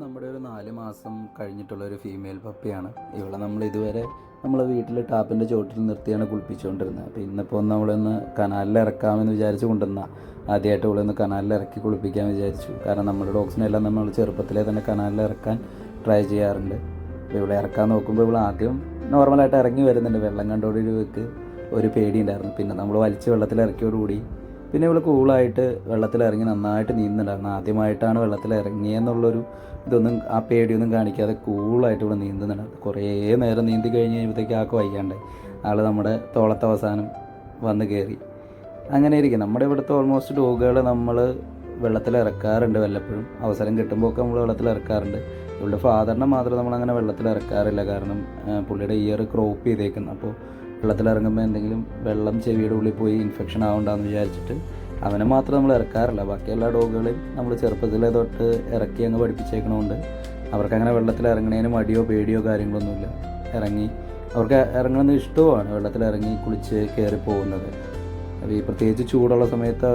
നമ്മുടെ ഒരു നാല് മാസം കഴിഞ്ഞിട്ടുള്ള ഒരു ഫീമെയിൽ പപ്പിയാണ് ഇവളെ നമ്മൾ ഇതുവരെ നമ്മളെ വീട്ടിൽ ടാപ്പിന്റെ ചോട്ടിൽ നിർത്തിയാണ് കുളിപ്പിച്ചുകൊണ്ടിരുന്നത്. അപ്പോൾ ഇന്നിപ്പോൾ ഒന്ന് നമ്മളൊന്ന് കനാലിൽ ഇറക്കാമെന്ന് വിചാരിച്ച് കൊണ്ടുവന്ന. ആദ്യമായിട്ട് ഇവളൊന്ന് കനാലിൽ ഇറക്കി കുളിപ്പിക്കാൻ വിചാരിച്ചു. കാരണം നമ്മുടെ ഡോഗ്സിനെല്ലാം നമ്മൾ ചെറുപ്പത്തിലേ തന്നെ കനാലിൽ ഇറക്കാൻ ട്രൈ ചെയ്യാറുണ്ട്. അപ്പോൾ ഇവിടെ ഇറക്കാൻ നോക്കുമ്പോൾ ഇവിടെ ആദ്യം നോർമലായിട്ട് ഇറങ്ങി വരുന്നുണ്ട്. വെള്ളം കണ്ടോടി ഇവർക്ക് ഒരു പേടിയുണ്ടായിരുന്നു. പിന്നെ നമ്മൾ വലിച്ച് വെള്ളത്തിൽ ഇറക്കിയോടുകൂടി പിന്നെ ഇവൾ കൂളായിട്ട് വെള്ളത്തിലിറങ്ങി നന്നായിട്ട് നീന്തുന്നുണ്ടായിരുന്നു. ആദ്യമായിട്ടാണ് വെള്ളത്തിൽ ഇറങ്ങിയെന്നുള്ളൊരു ഇതൊന്നും ആ പേടിയൊന്നും കാണിക്കാതെ കൂളായിട്ട് ഇവിടെ നീന്തുന്നുണ്ടായിരുന്നു. കുറേ നേരം നീന്തി കഴിഞ്ഞ് കഴിയുമ്പോഴത്തേക്ക് ആൾക്ക് വയ്യാണ്ടേ ആൾ നമ്മുടെ തോളത്തെ അവസാനം വന്ന് കയറി. അങ്ങനെ ഇരിക്കും. നമ്മുടെ ഇവിടുത്തെ ഓൾമോസ്റ്റ് ഡോഗുകൾ നമ്മൾ വെള്ളത്തിൽ ഇറക്കാറുണ്ട് വല്ലപ്പോഴും. അവസരം കിട്ടുമ്പോൾ ഒക്കെ നമ്മൾ വെള്ളത്തിൽ ഇറക്കാറുണ്ട് ഇവളുടെ ഫാദറിനെ മാത്രം നമ്മളങ്ങനെ വെള്ളത്തിൽ ഇറക്കാറില്ല കാരണം പുള്ളിയുടെ ഇയർ ക്രോപ്പ് ചെയ്തേക്കുന്നു. അപ്പോൾ വെള്ളത്തിൽ ഇറങ്ങുമ്പോൾ എന്തെങ്കിലും വെള്ളം ചെവിയുടെ ഉള്ളിൽ പോയി ഇൻഫെക്ഷൻ ആവണ്ടെന്ന് വിചാരിച്ചിട്ട് അവനെ മാത്രം നമ്മൾ ഇറക്കാറില്ല. ബാക്കി എല്ലാ ഡോഗുകളെയും നമ്മൾ ചെറുപ്പത്തിലെ തൊട്ട് ഇറക്കി അങ്ങ് പഠിപ്പിച്ചേക്കണോണ്ട് അവർക്ക് അങ്ങനെ വെള്ളത്തിൽ ഇറങ്ങണതിന് മടിയോ പേടിയോ കാര്യങ്ങളൊന്നുമില്ല. ഇറങ്ങി അവർക്ക് ഇറങ്ങുന്നത് ഇഷ്ടവുമാണ് വെള്ളത്തിൽ ഇറങ്ങി കുളിച്ച് കയറി പോകുന്നത്. ഈ പ്രത്യേകിച്ച് ചൂടുള്ള സമയത്ത്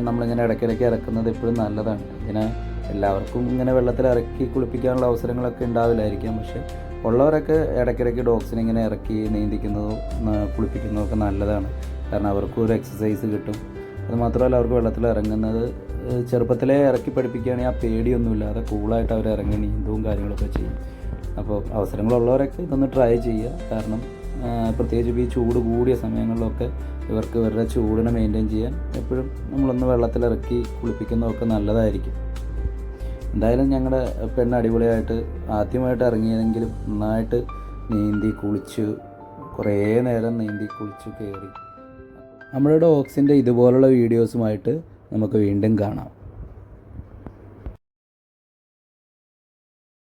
നമ്മളിങ്ങനെ ഇടയ്ക്കിടയ്ക്ക് ഇറക്കുന്നത് എപ്പോഴും നല്ലതാണ്. ഇങ്ങനെ എല്ലാവർക്കും ഇങ്ങനെ വെള്ളത്തിൽ ഇറക്കി കുളിപ്പിക്കാനുള്ള അവസരങ്ങളൊക്കെ ഉണ്ടാവില്ലായിരിക്കാം. പക്ഷേ ഉള്ളവരൊക്കെ ഇടയ്ക്കിടയ്ക്ക് ഡോഗ്സിനെ ഇങ്ങനെ ഇറക്കി നീന്തിക്കുന്നതോ കുളിപ്പിക്കുന്നതോ ഒക്കെ നല്ലതാണ്. കാരണം അവർക്കും ഒരു എക്സസൈസ് കിട്ടും. അതുമാത്രമല്ല അവർക്ക് വെള്ളത്തിൽ ഇറങ്ങുന്നത് ചെറുപ്പത്തിലേ ഇറക്കി പഠിപ്പിക്കുകയാണെങ്കിൽ ആ പേടിയൊന്നുമില്ലാതെ കൂളായിട്ട് അവർ ഇറങ്ങി നീന്തവും കാര്യങ്ങളൊക്കെ ചെയ്യും. അപ്പോൾ അവസരങ്ങളുള്ളവരൊക്കെ ഇതൊന്ന് ട്രൈ ചെയ്യുക. കാരണം പ്രത്യേകിച്ച് ഈ ചൂട് കൂടിയ സമയങ്ങളിലൊക്കെ ഇവർക്ക് ഇവരുടെ ചൂടിനെ മെയിന്റെയിൻ ചെയ്യാൻ എപ്പോഴും നമ്മളൊന്ന് വെള്ളത്തിലിറക്കി കുളിപ്പിക്കുന്നതൊക്കെ നല്ലതായിരിക്കും. എന്തായാലും ഞങ്ങളുടെ പെണ്ണ് അടിപൊളിയായിട്ട് ആദ്യമായിട്ട് ഇറങ്ങിയതെങ്കിലും നന്നായിട്ട് നീന്തി കുളിച്ച് കുറേ നേരം നീന്തി കുളിച്ച് കയറി നമ്മുടെ ഡോഗ്സിന്റെ ഇതുപോലുള്ള വീഡിയോസുമായിട്ട് നമുക്ക് വീണ്ടും കാണാം.